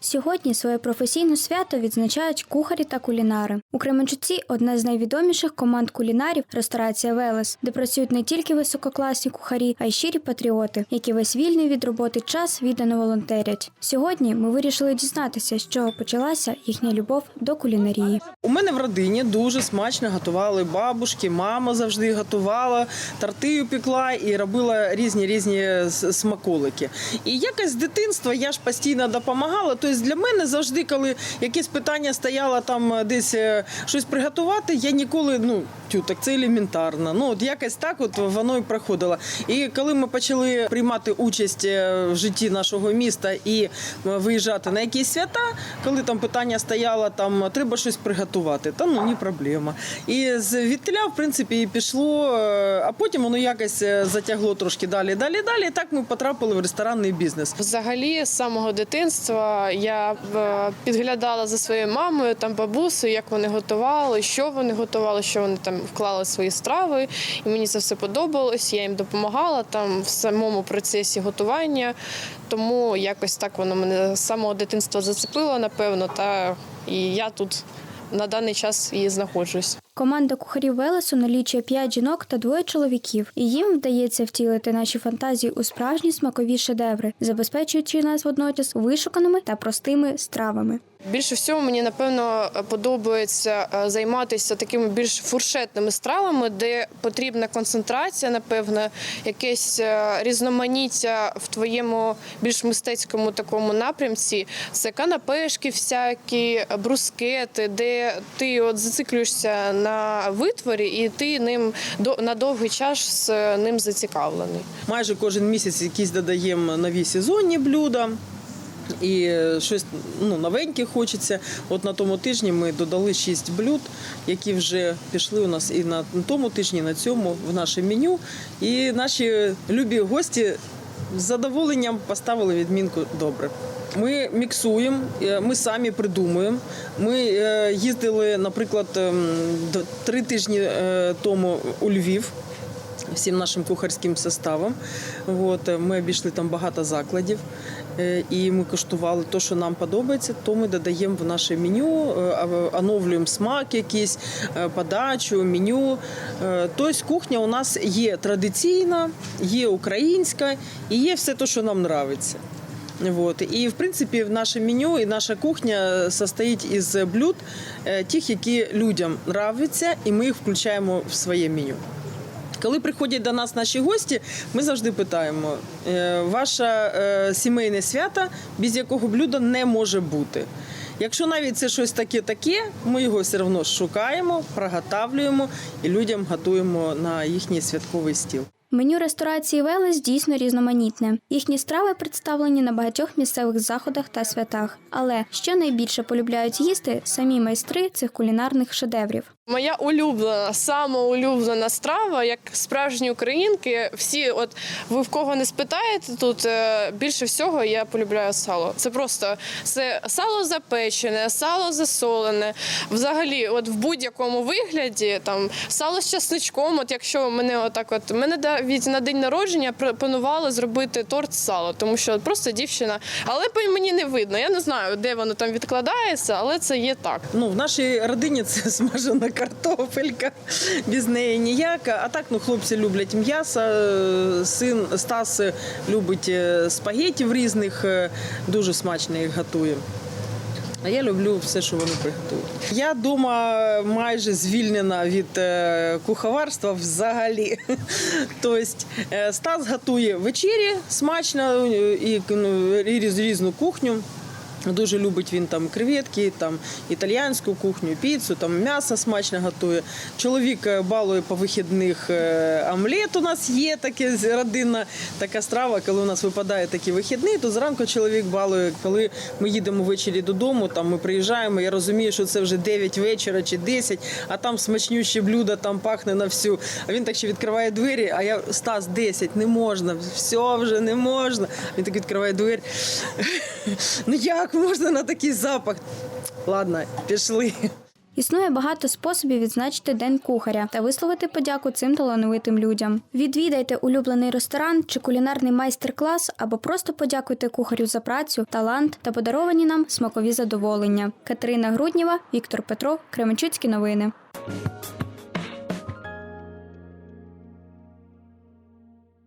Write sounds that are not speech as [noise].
Сьогодні своє професійне свято відзначають кухарі та кулінари. У Кременчуці одна з найвідоміших команд кулінарів ресторація Велес, де працюють не тільки висококласні кухарі, а й щирі патріоти, які весь вільний від роботи час віддано волонтерять. Сьогодні ми вирішили дізнатися, з чого почалася їхня любов до кулінарії. У мене в родині дуже смачно готували бабушки, мама завжди готувала, торти пекла і робила різні різні смаколики. І якось з дитинства я ж постійно допомагала. Тобто для мене завжди, коли якесь питання стояло там е, десь е, щось приготувати, я ніколи ну тю, так це елементарно. Ну от якось так, от воно і проходило. І коли ми почали приймати участь е, в житті нашого міста і виїжджати на якісь свята, коли там питання стояло, там треба щось приготувати, та ну ні проблема. І з відтіля, в принципі, і пішло, а потім воно якось затягло трошки далі, далі, далі. І так ми потрапили в ресторанний бізнес. Взагалі, з самого дитинства я е, підглядала за своєю мамою, там бабусею, як вони готували, що вони готували, що вони там вклали свої страви. І мені це все подобалось. Я їм допомагала там в самому процесі готування. Тому якось так воно мене з самого дитинства зацепило, напевно, та і я тут на даний час і знаходжусь. Команда кухарів Велесу налічує 5 жінок та двоє чоловіків, і їм вдається втілити наші фантазії у справжні смакові шедеври, забезпечуючи нас водночас вишуканими та простими стравами. Більше всього мені напевно подобається е, займатися такими більш фуршетними стравами, де потрібна концентрація, напевно, якесь е, різноманіття в твоєму більш мистецькому такому напрямці. Це канапешки, всякі брускети, де ти от зациклюєшся на витворі, і ти ним на довгий час е, ним зацікавлений. Майже кожен місяць якісь додаємо нові сезонні блюда. І щось ну, новеньке хочеться. От на тому тижні ми додали 6 блюд, які вже пішли у нас і на тому тижні, і на цьому в наше меню. І наші любі гості з задоволенням поставили відмінку добре. Ми міксуємо, е, ми самі придумуємо. Ми е, їздили, наприклад, ем, три тижні е, тому у Львів всім нашим кухарським составом. От, е, ми обійшли там багато закладів. е, І ми коштували те, що нам подобається, то ми додаємо в наше меню, е, оновлюємо смак якийсь, подачу, меню. Тобто кухня у нас є традиційна, є українська і є все те, що нам подобається. Вот. І в принципі наше меню і наша кухня состоїть із блюд тих, які людям нравляться, і ми їх включаємо в своє меню. Коли приходять до нас наші гості, ми завжди питаємо: е, ваше сімейне свято, без якого блюда не може бути. Якщо навіть це щось таке-таке, ми його все одно шукаємо, приготавлюємо і людям готуємо на їхній святковий стіл. Меню ресторації Велес дійсно різноманітне. Їхні страви представлені на багатьох місцевих заходах та святах. Але що найбільше полюбляють їсти самі майстри цих кулінарних шедеврів. Моя улюблена, сама улюблена страва, як справжні українки. Всі, от ви в кого не спитаєте тут, е, більше всього я полюбляю сало. Це просто це сало запечене, сало засолене. Взагалі, от в будь-якому вигляді, там сало з часничком. От якщо мене отак, от мене навіть на день народження пропонували зробити торт з сала, тому що просто дівчина, але мені не видно. Я не знаю, де воно там відкладається, але це є так. Ну, в нашій родині це [laughs] смажена картопелька, без неї ніяка. А так, ну, хлопці люблять м'ясо. е, Син Стас любить е, спагеті в різних, е, дуже смачно їх готує. А я люблю все, що вони приготують. Я дома майже звільнена від е, куховарства взагалі. [laughs] Тобто е, Стас готує вечері смачно е, і, ну, різну кухню. Дуже любить він там креветки, там італіянську кухню, піцу, там м'ясо смачно готує. Чоловік е, балує по вихідних е, омлет. У нас є таке родинна така страва. Коли у нас випадає такі вихідні, то зранку чоловік балує. Коли ми їдемо ввечері додому, там ми приїжджаємо. Я розумію, що це вже 9 вечора чи 10, а там смачнючі блюда, там пахне на всю. А він так ще відкриває двері. А я Стас 10, не можна, все вже не можна. Він так відкриває двері. [laughs] Ну як можна на такий запах? Ладно, пішли. Існує багато способів відзначити день кухаря та висловити подяку цим талановитим людям. Відвідайте улюблений ресторан чи кулінарний майстер-клас, або просто подякуйте кухарю за працю, талант та подаровані нам смакові задоволення. Катерина Грудніва, Віктор Петров, Кременчуцькі новини.